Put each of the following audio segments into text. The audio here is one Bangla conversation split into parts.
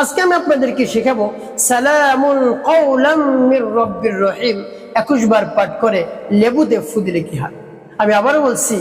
আজকে আমি আপনাদেরকে শেখাবো রব্বির রহিম। একুশ বার পাঠ করে লেবুতে ফু দিলে কি হয়? আমি আবারও বলছি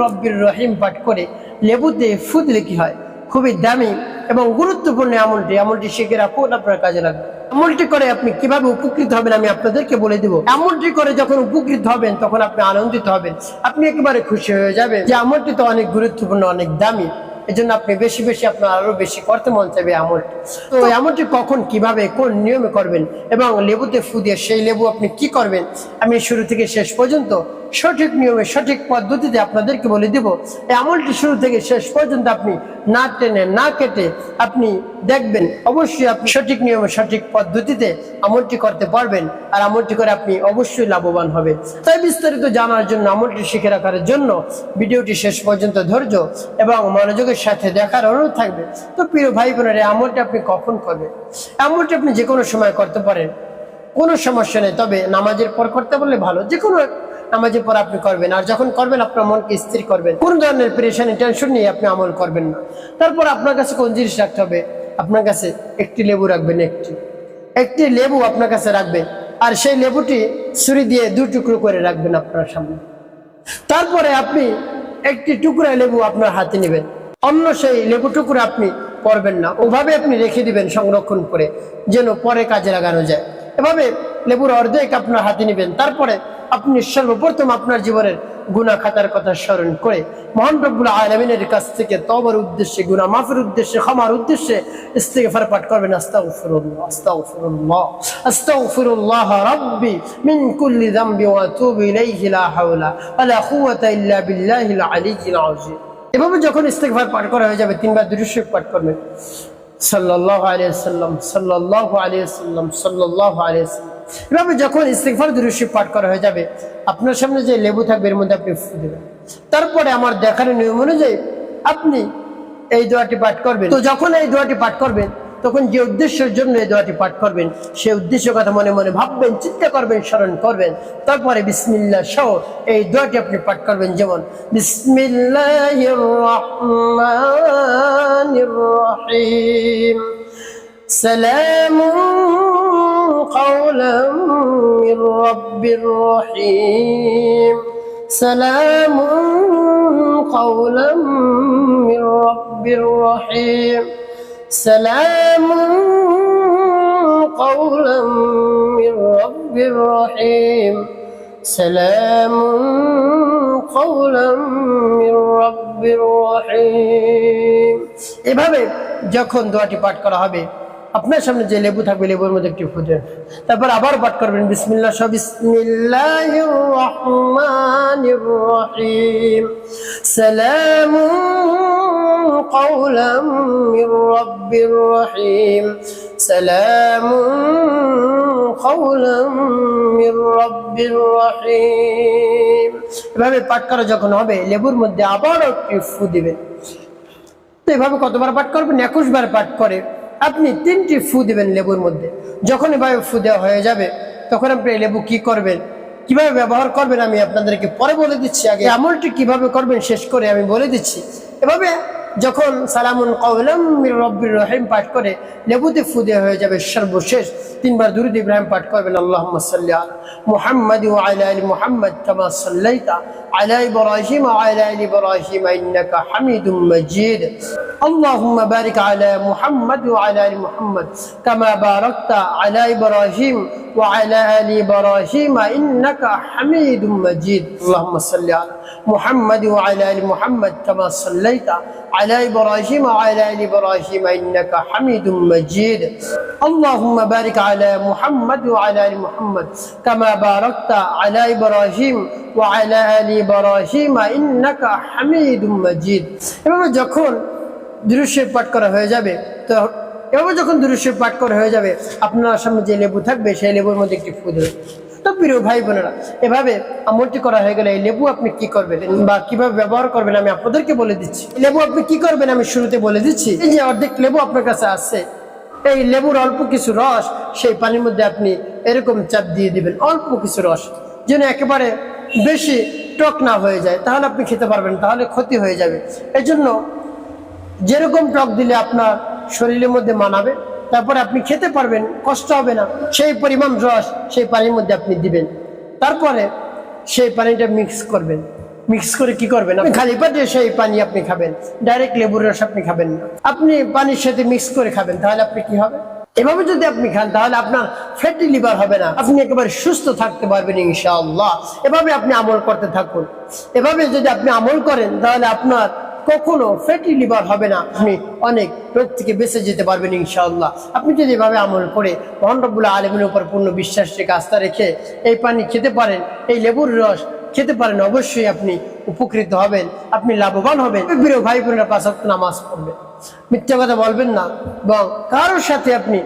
রব্বির রহিম পাঠ করে লেবুতে ফু দিলে কি হয়? খুবই দামি এবং গুরুত্বপূর্ণ আমলটি। আমলটি শিখে রাখুন আপনার কাজে লাগবে। আমলটি করে আপনি কীভাবে উপকৃত হবেন আমি আপনাদেরকে বলে দিব। আমলটি করে যখন উপকৃত হবেন, তখন আপনি আনন্দিত হবেন। আপনি একেবারে খুশি হয়ে যাবেন যে আমলটি তো অনেক গুরুত্বপূর্ণ, অনেক দামি। এজন্য আপনি বেশি বেশি আপনার আরও বেশি করতে মন চাইবে আমলটি তো আমলটি কখন, কীভাবে, কোন নিয়মে করবেন এবং লেবুতে ফু দিয়ে সেই লেবু আপনি কি করবেন? আমি শুরু থেকে শেষ পর্যন্ত সঠিক নিয়মে, সঠিক পদ্ধতিতে আপনাদেরকে বলে দিব এই আমলটি শুরু থেকে শেষ পর্যন্ত আপনি না টেনে, না কেটে আপনি দেখবেন। অবশ্যই আপনি সঠিক নিয়মে, সঠিক পদ্ধতিতে আমলটি করতে পারবেন আর আমলটি করে আপনি অবশ্যই লাভবান হবেন। তাই বিস্তারিত জানার জন্য, আমলটি শিখে রাখার জন্য ভিডিওটি শেষ পর্যন্ত ধৈর্য এবং মনোযোগের সাথে দেখার অনুরোধ থাকবে। তো প্রিয় ভাই বোনের এই আমলটি আপনি কখন করবেন? আমলটি আপনি যে কোনো সময় করতে পারেন, কোনো সমস্যা নেই, তবে নামাজের পর করতে বললে ভালো। যে কোনো নামাজের পর আপনি করবেন, আর যখন করবেন আপনার মনকে স্থির করবেন। কোন ধরনের প্রেশানি টেনশন নিয়ে আপনি আমল করবেন না। তারপর আপনার কাছে কোন জিনিস রাখতে হবে? আপনার কাছে একটি লেবু রাখবেন, একটি। একটি লেবু আপনার কাছে রাখবেন আর সেই লেবুটি ছুরি দিয়ে দু টুকরো করে রাখবেন আপনার সামনে। তারপরে আপনি একটি টুকরা লেবু আপনার হাতে নেবেন। অন্য সেই লেবু টুকরো আপনি পরবেন না। ওভাবে আপনি রেখে দিবেন সংরক্ষণ করে, যেন পরে কাজে লাগানো যায়। এভাবে লেবুর অর্ধেক আপনার হাতে নেবেন। তারপরে আপনি সর্বপ্রথম আপনার জীবনের গুনা খাতার কথা স্মরণ করে মহান রব্বুল আলমিনের কাছ থেকে তবর উদ্দেশ্যে গুনা মাফের উদ্দেশ্যে, ক্ষমার উদ্দেশ্যে ইস্তেগফার পাঠ করবেন। এভাবে যখন ইস্তেগফার পাঠ করা হয়ে যাবে, তিনবার দুরূদ পাঠ করবেন। সাল্লাল্লাহু আলাইহি সাল্লাম সাল্লাল্লাহু আলাইহি সাল্লাম সাল্লাল্লাহু আলাইহি সাল্লাম এভাবে যখন ইস্তেকফার দুরুশিব পাঠ করা হয়ে যাবে, আপনার সামনে যে লেবু থাকবে, এর মধ্যে আপনি দেবেন। তারপরে আমার দেখার নিয়ম অনুযায়ী আপনি এই দোয়াটি পাঠ করবেন। তো যখন এই দোয়াটি পাঠ করবেন, তখন যে উদ্দেশ্যের জন্য এই দোয়াটি পাঠ করবেন সেই উদ্দেশ্য কথা মনে মনে ভাববেন, চিন্তা করবেন, স্মরণ করবেন। তারপরে বিসমিল্লা সহ এই দোয়াটি আপনি পাঠ করবেন। যেমন বিসমিল্লাহ قولا من رب رحيم سلام قولا من رب رحيم سلام قولا من رب رحيم سلام قولا من رب رحيم এভাবে যখন দোয়াটি পাঠ করা হবে আপনার সামনে যে লেবু থাকবে লেবুর মধ্যে একটি ফুটেন তারপর আবার পাঠ করবেন বিসমিল্লাহ সব বিসমিল্লাহির রহমানির রহিম সালামু قولا من رب رحيم سلام قولا من رب رحيم এভাবে পাঠ করা যখন হবে লেবুর মধ্যে আবার একটি ফু দিবেন তো এভাবে কতবার পাঠ করবেন একুশ বার পাঠ করে আপনি তিনটি ফু দেবেন লেবুর মধ্যে। যখন এভাবে ফু দেওয়া হয়ে যাবে তখন আপনি এই লেবু কি করবেন? কীভাবে ব্যবহার করবেন আমি আপনাদেরকে পরে বলে দিচ্ছি আগে। আমলটি কীভাবে করবেন শেষ করে আমি বলে দিচ্ছি। এভাবে যখন সালামুন কওলাম মির রব্বির রহিম পাঠ করে লেবুতে ফু দেওয়া হয়ে যাবে সর্বশেষ তিনবার দুরুদ ইব্রাহিম পাঠ করবেন আল্লাহুম্মা সাল্লি আলা মুহাম্মাদ ওয়া আলা আলি মুহাম্মাদ কামা সাল্লাইতা على إبراهيم وعلى آل إبراهيم إنك حميد مجيد اللهم بارك على محمد وعلى آل محمد كما باركت على إبراهيم وعلى آل إبراهيم إنك حميد مجيد اللهم صل على محمد وعلى آل محمد كما صليت على إبراهيم وعلى آل إبراهيم إنك حميد مجيد اللهم بارك على محمد وعلى آل محمد كما باركت على إبراهيم وعلى آل إبراهيم إنك حميد مجيد এভাবে যখন দৃশ্য পাঠ করা হয়ে যাবে তো এভাবে যখন দৃশ্য পাঠ করা হয়ে যাবে আপনার সামনে যে লেবু থাকবে সেই লেবুর মধ্যে একটি ফু দেবে প্রিয় ভাই বোনেরা, এভাবে আমলটি করা হয়ে গেলে এই লেবু আপনি কি করবেন বা কীভাবে ব্যবহার করবেন আমি আপনাদেরকে বলে দিচ্ছি। লেবু আপনি কি করবেন আমি শুরুতে বলে দিচ্ছি। এই যে অর্ধেক লেবু আপনার কাছে আছে, এই লেবুর অল্প কিছু রস সেই পানির মধ্যে আপনি এরকম চাপ দিয়ে দিবেন, অল্প কিছু রস, যেন একেবারে বেশি টক না হয়ে যায়, তাহলে আপনি খেতে পারবেন, তাহলে ক্ষতি হয়ে যাবে। এই জন্য যেরকম টক দিলে আপনার শরীরের মধ্যে মানাবে তারপরে আপনি খেতে পারবেন, কষ্ট হবে না। সেই পরিমাণ রস সেই পানির মধ্যে আপনি দিবেন। তারপরে সেই পানিটা মিক্স করবেন। মিক্স করে কি করবেন? আপনি খালি পেটে সেই পানি আপনি খাবেন। ডাইরেক্ট লেবুর রস আপনি খাবেন না। আপনি পানির সাথে মিক্স করে খাবেন, তাহলে আপনি কি হবে? এভাবে যদি আপনি খান, তাহলে আপনার ফ্যাটি লিভার হবে না। আপনি একেবারে সুস্থ থাকতে পারবেন ইনশাআল্লাহ। এভাবে আপনি আমল করতে থাকুন। এভাবে যদি আপনি আমল করেন, তাহলে আপনার কখনো ফ্যাটি লিভার হবে না। আপনি অনেক রোগ থেকে বেঁচে যেতে পারবেন ইনশাআল্লাহ। আপনি যদি এভাবে আমল করে মহানরবুল্লাহ আলমের উপর পূর্ণ বিশ্বাস রেখে আস্থা রেখে এই পানি খেতে পারেন, এই লেবুর রস খেতে পারেন, অবশ্যই আপনি উপকৃত হবেন, আপনি লাভবান হবেন। ভাই বোনেরা পাঁচ নামাজ পড়বেন। মিথ্যা কথা বলবেন না। এবং কারোর সাথে আপনি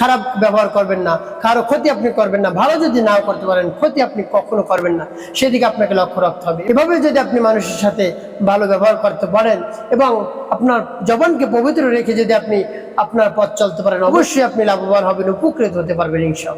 খারাপ ব্যবহার করবেন না, কারও ক্ষতি আপনি করবেন না, ভালো যদি নাও করতে পারেন, ক্ষতি আপনি কখনো করবেন না, সেদিকে আপনাকে লক্ষ্য রাখতে হবে। এভাবে যদি আপনি মানুষের সাথে ভালো ব্যবহার করতে পারেন এবং আপনার জবানকে পবিত্র রেখে যদি আপনি আপনার পথ চলতে পারেন, অবশ্যই আপনি লাভবান হবেন, উপকৃত হতে পারবেন, ইনশাআল্লাহ।